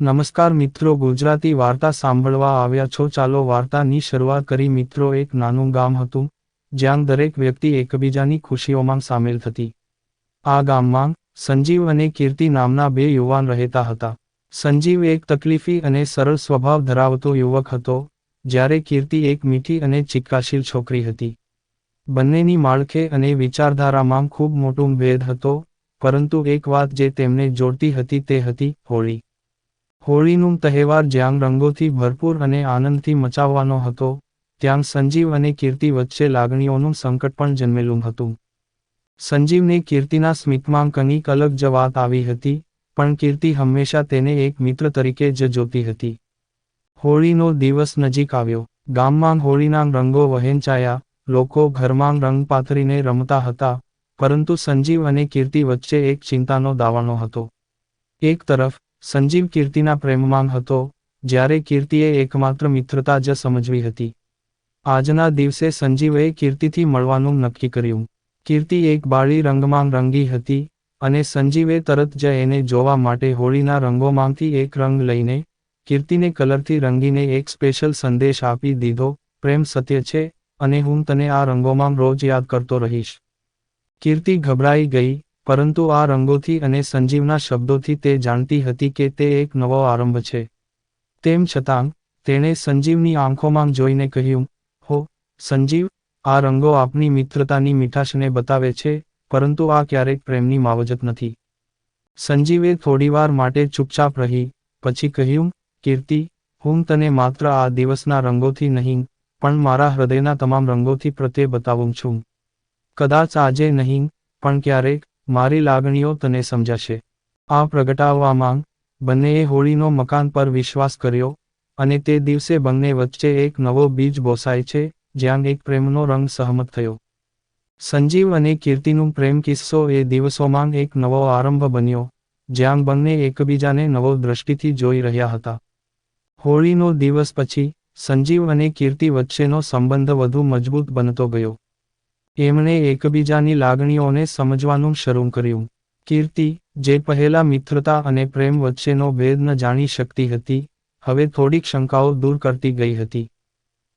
નમસ્કાર મિત્રો, ગુજરાતી વાર્તા સાંભળવા આવ્યા છો. ચાલો વાર્તાની શરૂઆત કરી. મિત્રો, એક નાનું ગામ હતું, જ્યાં દરેક વ્યક્તિ એકબીજાની ખુશીઓમાં સામેલ થતી. આ ગામમાં સંજીવ અને કીર્તિ નામના બે યુવાન રહેતા હતા. સંજીવ એક તકલીફી અને સરળ સ્વભાવ ધરાવતો યુવક હતો, જ્યારે કીર્તિ એક મીઠી અને ચિક્કાશીલ છોકરી હતી. બંનેની માળખે અને વિચારધારામાં ખૂબ મોટું ભેદ હતો, પરંતુ એક વાત જે તેમને જોડતી હતી તે હતી હોળી. હોળીનું તહેવાર જ્યાં રંગોથી ભરપૂર અને આનંદથી મચાવવાનો હતો, ત્યાં સંજીવ અને કીર્તિ વચ્ચે લાગણીઓનું સંકટ પણ જન્મેલું હતું. સંજીવને કીર્તિના સ્મિતમાં કંઈક અલગ જ વાત આવી હતી, પણ કીર્તિ હંમેશા તેને એક મિત્ર તરીકે જ જોતી હતી. હોળીનો દિવસ નજીક આવ્યો. ગામમાં હોળીના રંગો વહેંચાયા, લોકો ઘરમાં રંગ પાથરીને રમતા હતા, પરંતુ સંજીવ અને કીર્તિ વચ્ચે એક ચિંતાનો દાવાનો હતો. એક તરફ સંજીવ કીર્તિના પ્રેમમાં હતો, જ્યારે કીર્તિએ એકમાત્ર મિત્રતા જ સમજવી હતી. આજના દિવસે સંજીવે કીર્તિથી મળવાનું નક્કી કર્યું. કીર્તિ એક બાળી રંગમાં રંગી હતી અને સંજીવે તરત જ એને જોવા માટે હોળીના રંગોમાંથી એક રંગ લઈને કીર્તિને કલરથી રંગીને એક સ્પેશિયલ સંદેશ આપી દીધો, પ્રેમ સત્ય છે અને હું તને આ રંગોમાં રોજ યાદ કરતો રહીશ. કીર્તિ ગભરાઈ ગઈ પરંતુ આ રંગોથી અને સંજીવના શબ્દોથી તે જાણતી હતી કે તે એક નવો આરંભ છે. તેમ છતાં, તેણે સંજીવની આંખોમાં જોઈને કહ્યું, હો, સંજીવ, આ રંગો આપની મિત્રતાની મીઠાશને બતાવે છે, પરંતુ આ ક્યારેક પ્રેમની માવજત નથી. સંજીવે થોડીવાર માટે ચૂપચાપ રહી, પછી કહ્યું, કીર્તિ, હું તને માત્ર આ દિવસના રંગોથી નહીં, પણ મારા હૃદયના તમામ રંગોથી પ્રત્યે બતાવું છું. કદાચ આજે નહીં, પણ ક્યારેક મારી લાગણીઓ તને સમજાશે. આ પ્રગટાવવામાં બંનેએ હોળીનો મકાન પર વિશ્વાસ કર્યો અને તે દિવસે બંને વચ્ચે એક નવો બીજ બોસાય છે, જ્યાં એક પ્રેમનો રંગ સહમત થયો. સંજીવ અને કીર્તિનું પ્રેમ કિસ્સો એ દિવસોમાં એક નવો આરંભ બન્યો, જ્યાં બંને એકબીજાને નવો દ્રષ્ટિથી જોઈ રહ્યા હતા. હોળીનો દિવસ પછી, સંજીવ અને કીર્તિ વચ્ચેનો સંબંધ વધુ મજબૂત બનતો ગયો. એમણે એકબીજાની લાગણીઓને સમજવાનું શરૂ કર્યું. કીર્તિ, જે પહેલા મિત્રતા અને પ્રેમ વચ્ચેનો ભેદ ન જાણી શકતી હતી, હવે થોડીક શંકાઓ દૂર કરતી ગઈ હતી.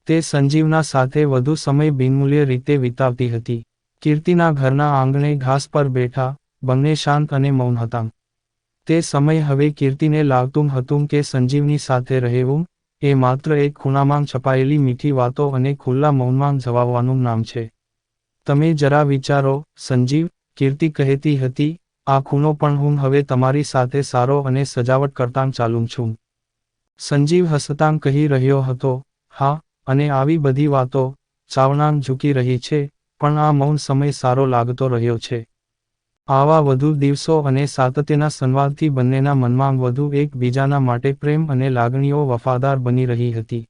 તે સંજીવના સાથે વધુ સમય બિનમૂલ્ય રીતે વિતાવતી હતી. કીર્તિના ઘરના આંગણે ઘાસ પર બેઠા, બંને શાંત અને મૌન હતા. તે સમય હવે કીર્તિને લાગતું હતું કે સંજીવની સાથે રહેવું, એ માત્ર એક ખૂણામાં છપાયેલી મીઠી વાતો અને ખુલ્લા મૌનમાં જવાવવાનું નામ છે. તમે જરા વિચારો, સંજીવ, કીર્તિ કહેતી હતી, આ ખૂણો પણ હું હવે તમારી સાથે સારો અને સજાવટ કરતાં ચાલું છું. સંજીવ હસતાં કહી રહ્યો હતો, હા, અને આવી બધી વાતો, ચાવણાંગ ઝૂકી રહી છે, પણ આ મૌન સમય સારો લાગતો રહ્યો છે. આવા વધુ દિવસો અને સાતત્યના સંવાદથી બંનેના મનમાં વધુ એકબીજાના માટે પ્રેમ અને લાગણીઓ વફાદાર બની રહી હતી.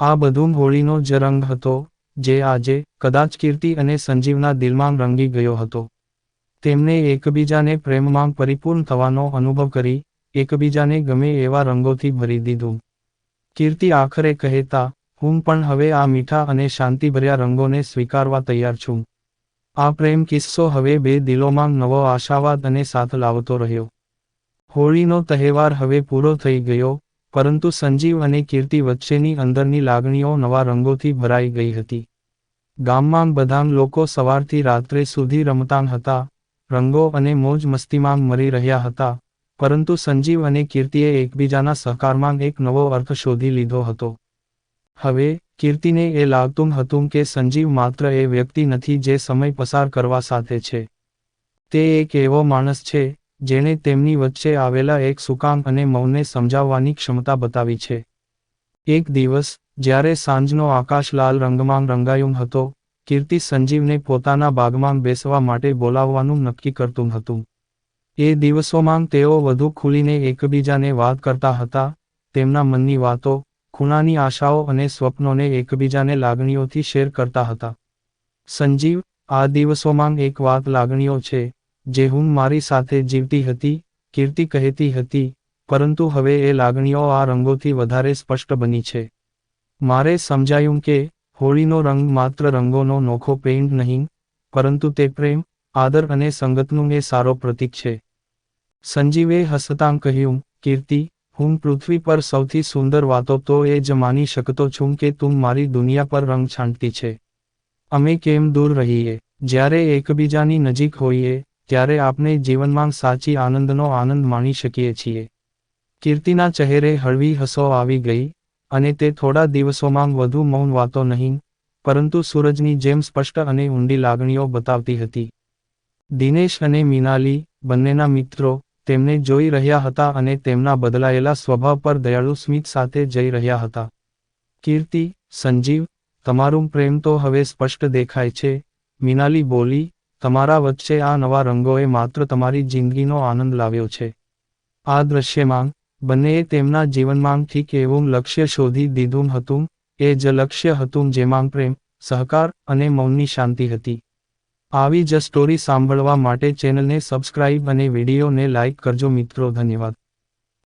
આ બધું હોળીનો જ રંગ હતો જે આજે કદાચ કીર્તિ અને સંજીવના દિલમાં રંગી ગયો હતો. તેમને એકબીજાને પ્રેમમાં પરિપૂર્ણ થવાનો અનુભવ કરી, એકબીજાને ગમે એવા રંગોથી ભરી દીધું. કીર્તિ આખરે કહેતા, હું પણ હવે આ મીઠા અને શાંતિભર્યા રંગોને સ્વીકારવા તૈયાર છું. આ પ્રેમ કિસ્સો હવે બે દિલોમાં નવો આશાવાદ અને સાથ લાવતો રહ્યો. હોળીનો તહેવાર હવે પૂરો થઈ ગયો પરંતુ સંજીવ અને કીર્તિ વચ્ચેની અંદરની લાગણીઓ નવા રંગોથી ભરાઈ ગઈ હતી. ગામમાં બધાં લોકો સવારથી રાત્રે સુધી રમતાં હતા, રંગો અને મોજ મસ્તીમાં મરી રહ્યા હતા, પરંતુ સંજીવ અને કીર્તિએ એકબીજાના સહકારમાં એક નવો અર્થ શોધી લીધો હતો. હવે, કીર્તિને એ લાગતું હતું કે સંજીવ માત્ર એ વ્યક્તિ નથી જે સમય પસાર કરવા સાથે છે. તે એક એવો માણસ છે જેણે તેમની વચ્ચે આવેલા એક સુકામ અને મૌનને સમજાવવાની ક્ષમતા બતાવી છે. એક દિવસ, જ્યારે સાંજનો આકાશ લાલ રંગમાં રંગાયું હતો, કીર્તિ સંજીવને પોતાના બાગમાં બેસવા માટે બોલાવવાનું નક્કી કરતું હતું. એ દિવસોમાં તેઓ વધુ ખુલીને એકબીજાને વાત કરતા હતા, તેમના મનની વાતો, ખૂણાની આશાઓ અને સ્વપ્નોને એકબીજાને લાગણીઓથી શેર કરતા હતા. સંજીવ, આ દિવસોમાં એક વાત લાગણીઓ છે જે હું મારી સાથે જીવતી હતી, કીર્તિ કહેતી હતી, પરંતુ હવે એ લાગણીઓ આ રંગોથી વધારે સ્પષ્ટ બની છે. મારે સમજાયું કે, હોળીનો રંગ માત્ર રંગોનો નોખો પેઇન્ટ નહીં, પરંતુ તે પ્રેમ, આદર અને સંગતનું એ સારો પ્રતીક છે. સંજીવે હસતાં કહ્યું, કીર્તિ, હું પૃથ્વી પર સૌથી સુંદર વાતો તો એ જ માની શકતો છું કે તું મારી દુનિયા પર રંગ છાંટતી છે. અમે કેમ દૂર રહીએ? જ્યારે એકબીજાની નજીક હોઈએ ત્યારે આપણે જીવનમાં સાચી આનંદનો આનંદ માણી શકીએ છીએ. કીર્તિના ચહેરે હળવી હસો આવી ગઈ, અને તે થોડા દિવસોમાં વધુ મૌન વાતો નહીં, પરંતુ સૂરજની જેમ સ્પષ્ટ અને ઊંડી લાગણીઓ બતાવતી હતી. દિનેશ અને મીનાલી, બંનેના મિત્રો, તેમને જોઈ રહ્યા હતા અને તેમના બદલાયેલા સ્વભાવ પર દયાળુ સ્મિત સાથે જઈ રહ્યા હતા. કીર્તિ, સંજીવ, તમારું પ્રેમ તો હવે સ્પષ્ટ દેખાય છે, મીનાલી બોલી તમારા વચ્ચે આ નવા રંગોએ માત્ર તમારી જિંદગીનો આનંદ લાવ્યો છે. આ દૃશ્યમાં બંનેએ તેમના જીવનમાં ઠીક એવું લક્ષ્ય શોધી દીધું હતું, એ જ લક્ષ્ય હતું જેમાં પ્રેમ, સહકાર અને મૌનની શાંતિ હતી. આવી જ સ્ટોરી સાંભળવા માટે ચેનલને સબસ્ક્રાઇબ અને વિડીયોને લાઇક કરજો મિત્રો, ધન્યવાદ.